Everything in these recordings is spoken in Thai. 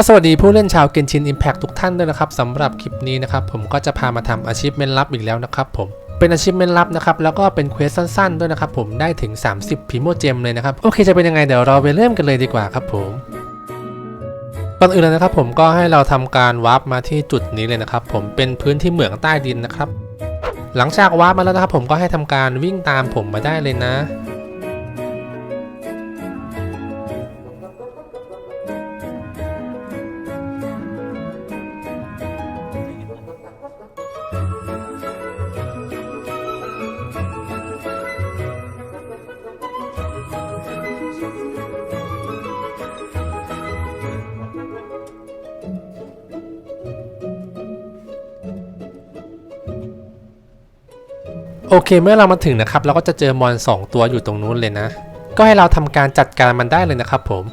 ก็สวัสดีผู้เล่นชาวเกนชิน Impact ทุกท่านด้วยนะครับสำหรับคลิปนี้นะครับผมก็จะพามาทำอาชีพเมนลับอีกแล้วนะครับผมเป็นอาชีพเมนลับนะครับแล้วก็เป็นเควสสั้นๆ ด้วยนะครับผมได้ถึง 30พิโมเจมเลยนะครับโอเคจะเป็นยังไงเดี๋ยวเราไปเริ่มกันเลยดีกว่าครับผมก่อนอื่นเลยนะครับผมก็ให้เราทำการวาร์ปมาที่จุดนี้เลยนะครับผมเป็นพื้นที่เหมืองใต้ดินนะครับ หลังจากวาร์ปมาแล้วนะครับผมก็ให้ทำการวิ่งตามผมมาได้เลยนะ โอเค เมื่อเรามาถึงนะครับ เราก็จะเจอมอนสองตัวอยู่ตรงนู้นเลยนะ ก็ให้เราทำการจัดการมันได้เลยนะครับผม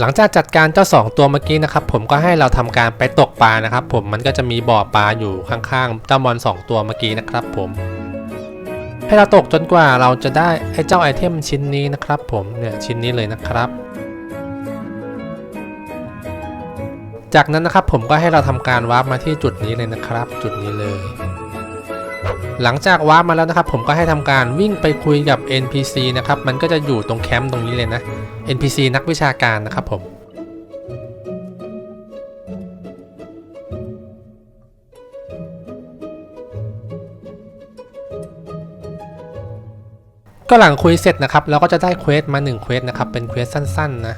หลังจากจัดการเจ้าสองตัวเมื่อกี้นะครับ ผมก็ให้เราทำการไปตกปลานะครับ ผมมันก็จะมีบ่อปลาอยู่ข้างๆเจ้ามอนสองตัวเมื่อกี้นะครับผม ให้เราตกจนกว่าเราจะได้ไอ้เจ้าไอเทมชิ้นนี้นะครับผมเนี่ยชิ้นนี้เลยนะครับ จากนั้นนะครับผมก็ให้เราทำการวาร์ปมาที่จุดนี้เลยนะครับ จุดนี้เลย หลังจากวาร์ปมาแล้วนะครับ ผมก็ให้ทำการวิ่งไปคุยกับ NPC นะครับมันก็จะอยู่ตรงแคมป์ตรงนี้เลยนะ NPC นักวิชาการนะครับผม ก็หลังคุยเสร็จนะครับเราก็จะได้เควสมา1เควสนะครับเป็นเควสสั้นๆนะ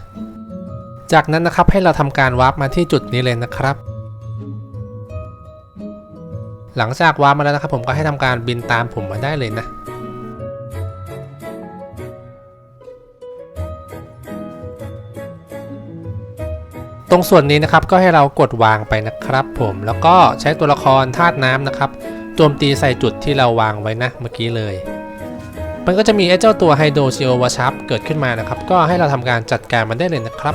จากนั้นนะครับให้เราทำการวาร์ปมาที่จุดนี้เลยนะครับ หลังจากวาร์ปมาแล้วนะครับ ผมก็ให้ทำการบินตามผมมาได้เลยนะตรงส่วนนี้นะครับก็ให้เรากดวางไปนะครับผมแล้วก็ใช้ตัวละครธาตุน้ำนะครับโจมตีใส่จุดที่เราวางไว้นะเมื่อกี้เลย มันก็จะมีไอ้เจ้าตัวไฮโดรซิโอวาชับเกิดขึ้นมานะครับ ก็ให้เราทำการจัดการมันได้เลยนะครับ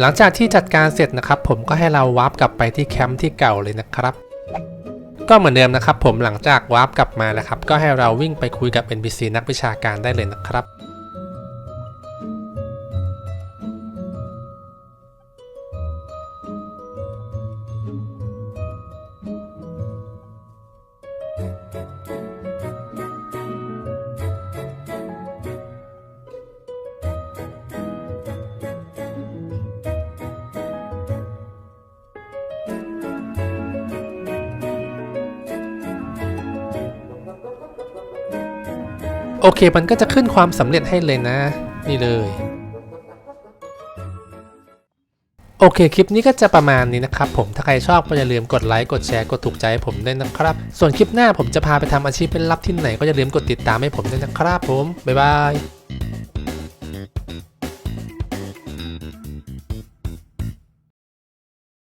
หลังจากที่จัดการเสร็จนะครับ ผมก็ให้เราวาร์ปกลับไปที่แคมป์ที่เก่าเลยนะครับ ก็เหมือนเดิมนะครับ ผมหลังจากวาร์ปกลับมานะครับ ก็ให้เราวิ่งไปคุยกับ NPC นักวิชาการได้เลยนะครับ โอเค มันก็จะขึ้นความสำเร็จให้เลยนะ นี่เลย โอเค คลิปนี้ก็จะประมาณนี้นะครับผม ถ้าใครชอบก็อย่าลืมกดไลค์ กดแชร์ กดถูกใจผมด้วยนะครับ ส่วนคลิปหน้าผมจะพาไปทำอาชีพเป็นลับที่ไหนก็อย่าลืมกดติดตามให้ผมด้วยนะครับผม บ๊ายบาย